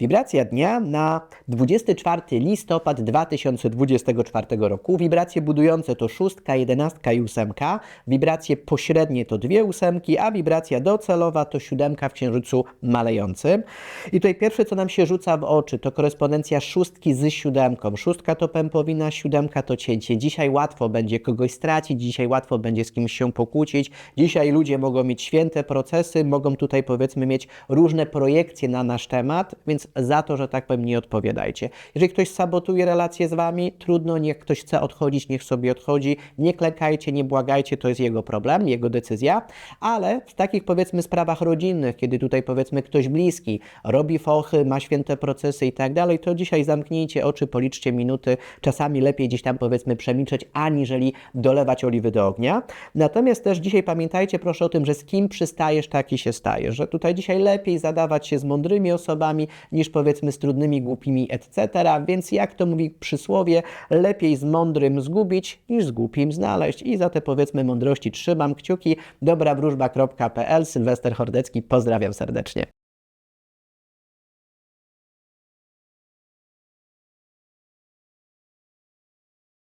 Wibracja dnia na 24 listopad 2024 roku. Wibracje budujące to szóstka, jedenastka i ósemka. Wibracje pośrednie to dwie ósemki, a wibracja docelowa to siódemka w księżycu malejącym. I tutaj pierwsze, co nam się rzuca w oczy, to korespondencja szóstki z siódemką. Szóstka to pępowina, siódemka to cięcie. Dzisiaj łatwo będzie kogoś stracić, dzisiaj łatwo będzie z kimś się pokłócić. Dzisiaj ludzie mogą mieć święte procesy, mogą tutaj powiedzmy mieć różne projekcje na nasz temat, więc za to, że tak powiem, nie odpowiadajcie. Jeżeli ktoś sabotuje relacje z wami, trudno, niech ktoś chce odchodzić, niech sobie odchodzi. Nie klekajcie, nie błagajcie, to jest jego problem, jego decyzja, ale w takich powiedzmy sprawach rodzinnych, kiedy tutaj powiedzmy ktoś bliski robi fochy, ma święte procesy i tak dalej, to dzisiaj zamknijcie oczy, policzcie minuty, czasami lepiej gdzieś tam powiedzmy przemilczeć, aniżeli dolewać oliwy do ognia. Natomiast też dzisiaj pamiętajcie proszę o tym, że z kim przystajesz, taki się stajesz, że tutaj dzisiaj lepiej zadawać się z mądrymi osobami niż powiedzmy z trudnymi, głupimi, etc. Więc jak to mówi przysłowie, lepiej z mądrym zgubić niż z głupim znaleźć. I za te powiedzmy mądrości trzymam kciuki. Dobrawróżba.pl Sylwester Hordecki, pozdrawiam serdecznie.